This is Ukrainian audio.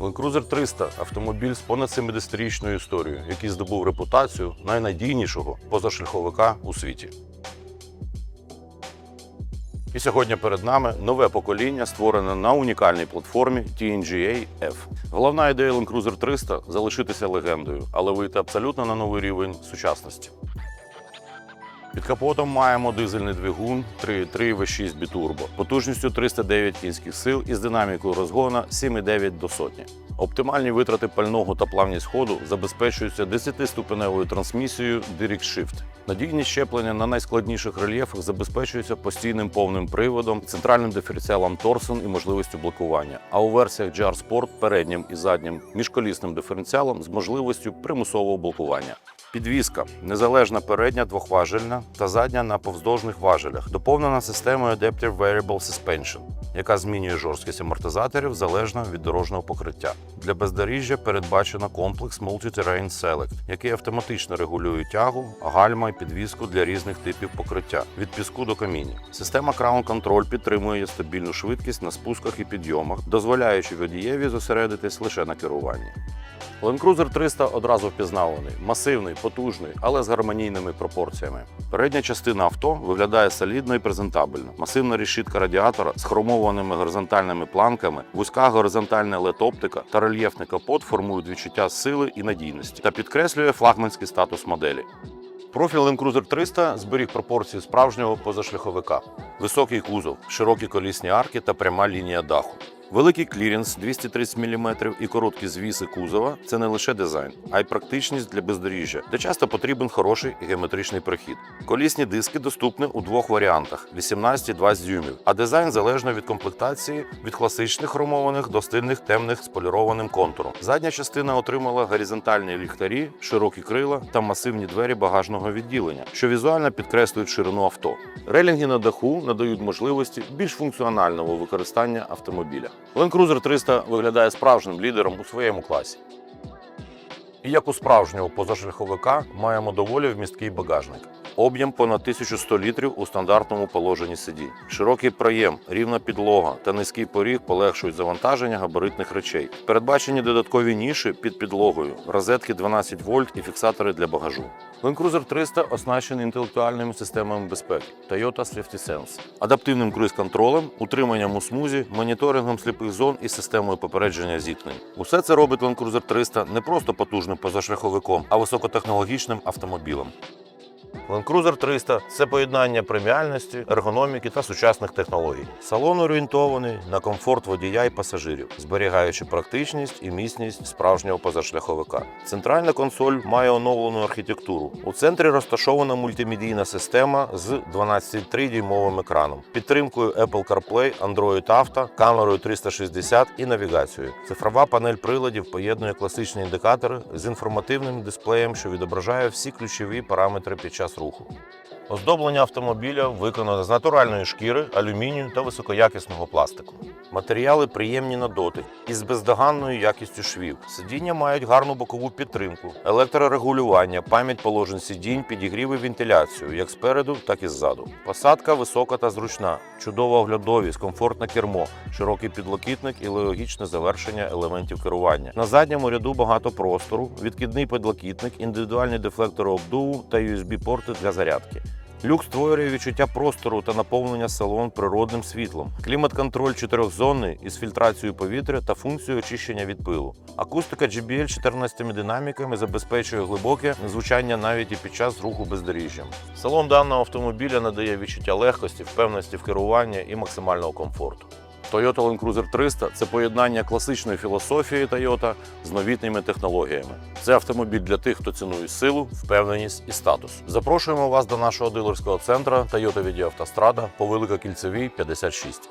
Land Cruiser 300 автомобіль з понад 70-річною історією, який здобув репутацію найнадійнішого позашляховика у світі. І сьогодні перед нами нове покоління, створене на унікальній платформі TNGA F. Головна ідея Land Cruiser 300 залишитися легендою, але вийти абсолютно на новий рівень сучасності. Під капотом маємо дизельний двигун 3.3 V6 бітурбо потужністю 309 кінських сил із динамікою розгона 7,9 до сотні. Оптимальні витрати пального та плавність ходу забезпечуються 10-ступеневою трансмісією Direct Shift. Надійні щеплення на найскладніших рельєфах забезпечуються постійним повним приводом, центральним диференціалом Торсон і можливістю блокування. А у версіях GR Sport переднім і заднім міжколісним диференціалом з можливістю примусового блокування. Підвізка незалежна передня двохважельна та задня на повздовжних важелях, доповнена системою Adaptive Variable Suspension, яка змінює жорсткість амортизаторів залежно від дорожнього покриття. Для бездоріжжя передбачено комплекс Multi-Terrain Select, який автоматично регулює тягу, гальма і підвізку для різних типів покриття від піску до каміння. Система Crown Control підтримує стабільну швидкість на спусках і підйомах, дозволяючи водієві зосередитись лише на керуванні. Land Cruiser 300 одразу впізнаваний, масивний, потужний, але з гармонійними пропорціями. Передня частина авто виглядає солідно і презентабельно. Масивна решітка радіатора з хромованими горизонтальними планками, вузька горизонтальна LED-оптика та рельєфний капот формують відчуття сили і надійності та підкреслює флагманський статус моделі. Профіль Land Cruiser 300 зберіг пропорції справжнього позашляховика. Високий кузов, широкі колісні арки та пряма лінія даху. Великий кліренс 230 мм і короткі звіси кузова це не лише дизайн, а й практичність для бездоріжжя, де часто потрібен хороший геометричний прохід. Колісні диски доступні у двох варіантах: 18 і 20 дюймів, а дизайн залежно від комплектації від класичних хромованих до стильних темних з полірованим контуром. Задня частина отримала горизонтальні ліхтарі, широкі крила та масивні двері багажного відділення, що візуально підкреслюють ширину авто. Релінги на даху надають можливості більш функціонального використання автомобіля. Land Cruiser 300 виглядає справжнім лідером у своєму класі. І як у справжнього позашляховика маємо доволі вмісткий багажник. Об'єм понад 1100 літрів у стандартному положенні сидінь. Широкий проєм, рівна підлога та низький поріг полегшують завантаження габаритних речей. Передбачені додаткові ніші під підлогою, розетки 12 вольт і фіксатори для багажу. Land Cruiser 300 оснащений інтелектуальними системами безпеки Toyota Safety Sense, адаптивним круїз-контролем, утриманням у смузі, моніторингом сліпих зон і системою попередження зіткнень. Усе це робить Land Cruiser 300 не просто потужним позашляховиком, а високотехнологічним автомобілем. Land Cruiser 300 – це поєднання преміальності, ергономіки та сучасних технологій. Салон орієнтований на комфорт водія і пасажирів, зберігаючи практичність і міцність справжнього позашляховика. Центральна консоль має оновлену архітектуру. У центрі розташована мультимедійна система з 12,3-дюймовим екраном, підтримкою Apple CarPlay, Android Auto, камерою 360 і навігацією. Цифрова панель приладів поєднує класичні індикатори з інформативним дисплеєм, що відображає всі ключові параметри під час руху. Оздоблення автомобіля виконане з натуральної шкіри, алюмінію та високоякісного пластику. Матеріали приємні на дотик із бездоганною якістю швів. Сидіння мають гарну бокову підтримку, електрорегулювання, пам'ять положень сидінь, підігрів вентиляцію як спереду, так і ззаду. Посадка висока та зручна, чудова оглядовість, комфортне кермо, широкий підлокітник і логічне завершення елементів керування. На задньому ряду багато простору, відкидний підлокітник, індивідуальні дефлектори обдуву та USB-порти для зарядки. Люк створює відчуття простору та наповнення салон природним світлом. Клімат-контроль чотирьохзонний із фільтрацією повітря та функцією очищення від пилу. Акустика JBL 14 динаміками забезпечує глибоке звучання навіть і під час руху бездоріжжям. Салон даного автомобіля надає відчуття легкості, впевненості в керуванні і максимального комфорту. Toyota Land Cruiser 300 – це поєднання класичної філософії Toyota з новітніми технологіями. Це автомобіль для тих, хто цінує силу, впевненість і статус. Запрошуємо вас до нашого дилерського центру Toyota від автострада по Великокільцевій 56.